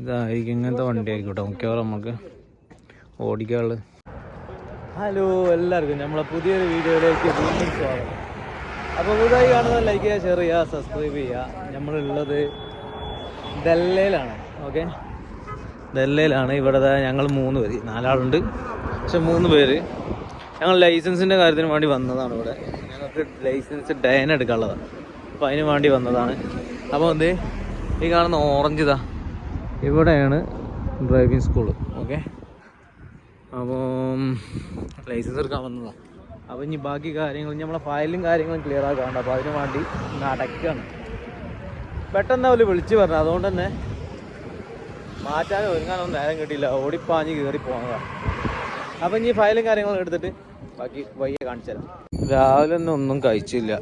ഇതായിരിക്കും ഇങ്ങനത്തെ വണ്ടി ആയിക്കോട്ടെ കേട്ടോ മിക്കവാറും നമുക്ക് ഓടിക്കാൾ ഹലോ എല്ലാവർക്കും നമ്മളെ പുതിയൊരു വീഡിയോയിലേക്ക് വീണ്ടും സ്വാഗതം. അപ്പോൾ പുതുതായി കാണുന്നത് ലൈക്ക് ചെയ്യുക ഷെയർ ചെയ്യുക സബ്സ്ക്രൈബ് ചെയ്യുക. നമ്മളുള്ളത് ദല്ലയിലാണ് ഓക്കെ ദല്ലയിലാണ് ഇവിടെ ഞങ്ങൾ മൂന്ന് പേര്. നാലാളുണ്ട്. പക്ഷെ മൂന്ന് പേര്. ഞങ്ങൾ ലൈസൻസിന്റെ കാര്യത്തിന് വേണ്ടി വന്നതാണ് ഇവിടെ. ഞങ്ങൾക്ക് ലൈസൻസ് ഡയൻ എടുക്കാനുള്ളതാണ്. അപ്പോൾ അതിന് വേണ്ടി വന്നതാണ്. അപ്പോൾ എന്ത് ഈ കാണുന്ന ഓറഞ്ച് ഇതാ. ഇവിടെയാണ് ഡ്രൈവിംഗ് സ്കൂൾ ഓക്കെ അപ്പം ലൈസൻസ് എടുക്കാൻ വന്നതാണ് അപ്പോൾ ഇനി ബാക്കി കാര്യങ്ങൾ നമ്മളെ ഫയലും കാര്യങ്ങളും ക്ലിയർ ആക്കാണ്ട് അപ്പോൾ അതിനു വേണ്ടി ഇന്ന് അടയ്ക്കാണ്. പെട്ടെന്ന് അവർ വിളിച്ചു പറഞ്ഞു. അതുകൊണ്ട് തന്നെ മാറ്റാൻ ഒരുങ്ങാനൊന്നും നേരം കിട്ടിയില്ല. ഓടിപ്പാഞ്ഞ് കയറി പോകുന്നതാണ് അപ്പോൾ ഇനി ഫയലും കാര്യങ്ങളും എടുത്തിട്ട് ബാക്കി വയ്യ കാണിച്ചു തരാം. രാവിലെ തന്നെ ഒന്നും കഴിച്ചില്ല.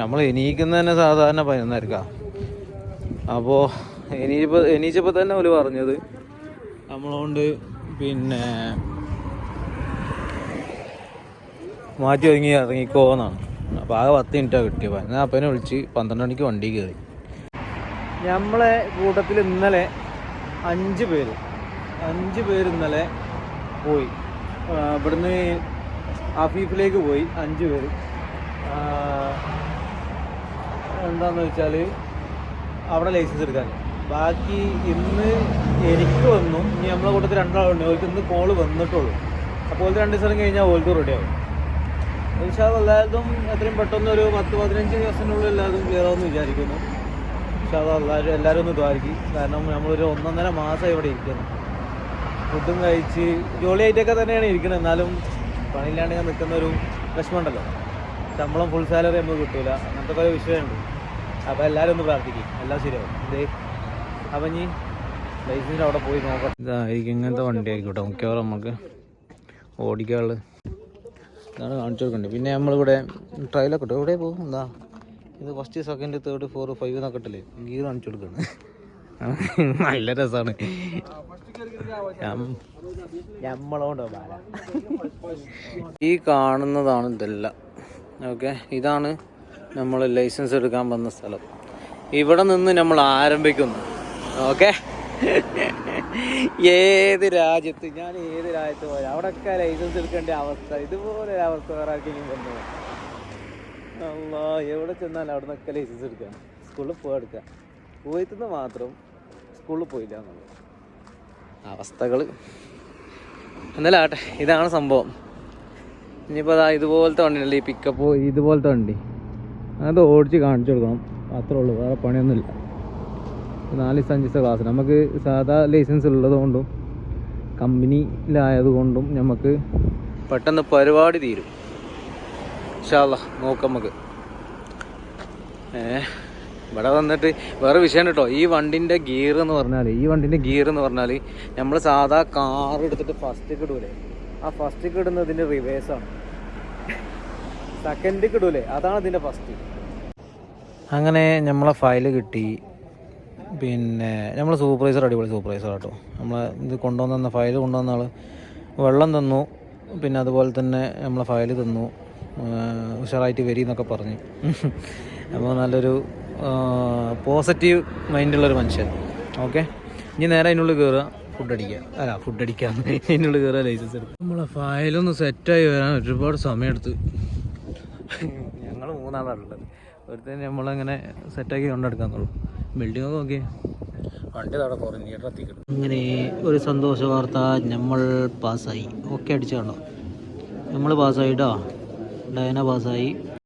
നമ്മൾ എണീക്കുന്ന തന്നെ സാധാരണ പതിനൊന്നായിരിക്കാം അപ്പോൾ എണീച്ചപ്പോൾ തന്നെ ഒരു പറഞ്ഞത്. നമ്മളോണ്ട് പിന്നെ മാറ്റി ഒരുങ്ങി ഇറങ്ങിക്കോന്നാണ്. അപ്പോൾ ആകെ പത്ത് മിനിറ്റാണ് കിട്ടിയത് ഞാൻ അപ്പനെ വിളിച്ച് പന്ത്രണ്ട് മണിക്ക് വണ്ടി കയറി നമ്മളെ കൂട്ടത്തിൽ ഇന്നലെ അഞ്ച് പേര് അഞ്ച് പേര് ഇന്നലെ പോയി. ഇവിടുന്ന് അഫീഫിലേക്ക് പോയി അഞ്ച് പേര്. എന്താന്ന് വെച്ചാൽ അവിടെ ലൈസൻസ് എടുക്കാൻ. ബാക്കി ഇന്ന് എനിക്ക് വന്നു ഇനി നമ്മളെ കൂട്ടത്തിൽ രണ്ടാളുണ്ട്. അവർക്ക് ഇന്ന് കോൾ വന്നിട്ടുള്ളൂ. അപ്പോൾ രണ്ട് ദിവസം കഴിഞ്ഞാൽ ഓൾക്ക് ആവും. പക്ഷേ എല്ലാവരും എത്രയും പെട്ടെന്ന് ഒരു പത്ത് പതിനഞ്ച് ദിവസത്തിനുള്ളിൽ എല്ലാവരും ക്ലിയർ ആവുമെന്ന് വിചാരിക്കുന്നു. പക്ഷേ എല്ലാവരും എല്ലാവരും ഒന്ന് ദ്വാരിക്കും. കാരണം നമ്മളൊരു ഒന്നൊന്നര മാസം ഇവിടെ ഇരിക്കുന്നു. ഫുഡും കഴിച്ച് ജോലിയായിട്ടൊക്കെ തന്നെയാണ് ഇരിക്കുന്നത്. എന്നാലും പണിയില്ലാണ്ട് ഞാൻ നിൽക്കുന്ന ഒരു വിഷമമുണ്ടല്ലോ. ശമ്പളം ഫുൾ സാലറി നമുക്ക് കിട്ടൂല. അങ്ങനത്തെ കുറേ വിഷയമുണ്ട്. അപ്പോൾ എല്ലാവരും ഒന്ന് പ്രാർത്ഥിക്കും. എല്ലാം ശരിയാവും. അപ്പം ഇനി ലൈസൻസിന് അവിടെ പോയി നോക്കാം. ഇതായിരിക്കും ഇങ്ങനത്തെ വണ്ടി ആയിരിക്കും കേട്ടോ മിക്കവാറും നമുക്ക് ഓടിക്കാനുള്ളത്. ഇതാണ് കാണിച്ചു കൊടുക്കേണ്ടത് പിന്നെ നമ്മളിവിടെ ട്രയലൊക്കെ ഇട്ടു എവിടെ പോകും? എന്താ? ഇത് first second third four five എന്നൊക്കെ ഇട്ടില്ലേ? ഗീർ കാണിച്ചു കൊടുക്കണം. നല്ല രസമാണ് ഈ കാണുന്നതാണ് ഇതെല്ലാം. ഓക്കെ ഇതാണ് നമ്മൾ ലൈസൻസ് എടുക്കാൻ വന്ന സ്ഥലം. ഇവിടെ നിന്ന് നമ്മൾ ആരംഭിക്കുന്നു. ഓക്കെ. ഏത് രാജ്യത്ത് ഞാൻ ഏത് രാജ്യത്ത് പോയാൽ അവിടെയൊക്കെ ലൈസൻസ് എടുക്കേണ്ട അവസ്ഥ ഇതുപോലെ ഒരു അവസ്ഥ വേറെ ആർക്കെങ്കിലും വന്നു അല്ല എവിടെ ചെന്നാലും അവിടെ നിന്നൊക്കെ ലൈസൻസ് എടുക്കാം സ്കൂളിൽ പോയി എടുക്കാം കുവൈത്തുനിന്ന് മാത്രം സ്കൂളിൽ പോയില്ല എന്നുള്ളത്. അവസ്ഥകൾ. എന്നാലും ആട്ടെ ഇതാണ് സംഭവം. ഇനിയിപ്പോൾ അതാ ഇതുപോലത്തെ വണ്ടിയല്ലേ ഈ പിക്കപ്പ് ഇതുപോലത്തെ വണ്ടി. അത് ഓടിച്ച് കാണിച്ചു കൊടുക്കണം. അത്രേ ഉള്ളൂ വേറെ പണിയൊന്നുമില്ല. നാല് ദിവസം അഞ്ച് ദിവസം ക്ലാസ്. നമുക്ക് സാധാ ലൈസൻസ് ഉള്ളതുകൊണ്ടും കൊണ്ടും കമ്പനിയിലായത് കൊണ്ടും നമുക്ക് പെട്ടെന്ന് പരിപാടി തീരും. ഇൻഷാല്ല നോക്കാം നമുക്ക്. ഏ ഇവിടെ വന്നിട്ട് വേറെ വിഷയം കേട്ടോ ഈ വണ്ടിന്റെ ഗിയർ എന്ന് പറഞ്ഞാൽ ഈ വണ്ടിന്റെ ഗിയർ എന്ന് പറഞ്ഞാൽ നമ്മൾ സാധാ കാർ എടുത്തിട്ട് ഫസ്റ്റ് ഇടൂലേ. ആ ഫസ്റ്റ് ഇടുന്നതിന്റെ റിവേഴ്സാണ് സെക്കൻഡ് ഇടൂലേ. അതാണ് ഇതിന്റെ ഫസ്റ്റ് അങ്ങനെ നമ്മളെ ഫയൽ കിട്ടി. പിന്നെ നമ്മൾ സൂപ്പർവൈസർ അടിപൊളി സൂപ്പർവൈസർ കേട്ടോ നമ്മൾ ഇത് കൊണ്ടുവന്ന ഫയൽ കൊണ്ടുവന്ന ആൾ വെള്ളം തന്നു. പിന്നെ അതുപോലെ തന്നെ നമ്മൾ ഫയൽ തന്നു. ഉഷാറായിട്ട് വരി എന്നൊക്കെ പറഞ്ഞു. അപ്പോൾ നല്ലൊരു പോസിറ്റീവ് മൈൻഡുള്ളൊരു മനുഷ്യൻ. ഓക്കെ? ഇനി നേരെ അതിനുള്ളിൽ കയറുക ഫുഡ് അടിക്കുക അല്ല ഫുഡ് അടിക്കാൻ അതിനുള്ളിൽ കയറുക ലൈസൻസ് എടുക്കുക നമ്മളെ ഫയലൊന്ന് സെറ്റായി വരാൻ ഒരുപാട് സമയമെടുത്ത്. ഞങ്ങൾ മൂന്നാളാണുള്ളത് ഒരുത്തന്നെ നമ്മളങ്ങനെ സെറ്റാക്കി കൊണ്ടെടുക്കാന്നുള്ളൂ. ബിൽഡിംഗ് ഒക്കെ നോക്കിയേ. വണ്ടി അവിടെ അങ്ങനെ ഒരു സന്തോഷ വാർത്ത നമ്മൾ പാസ്സായി. ഓക്കെ അടിച്ചാണോ കണ്ടോ? നമ്മൾ പാസ്സായിട്ടോ? ഡയന പാസ്സായി.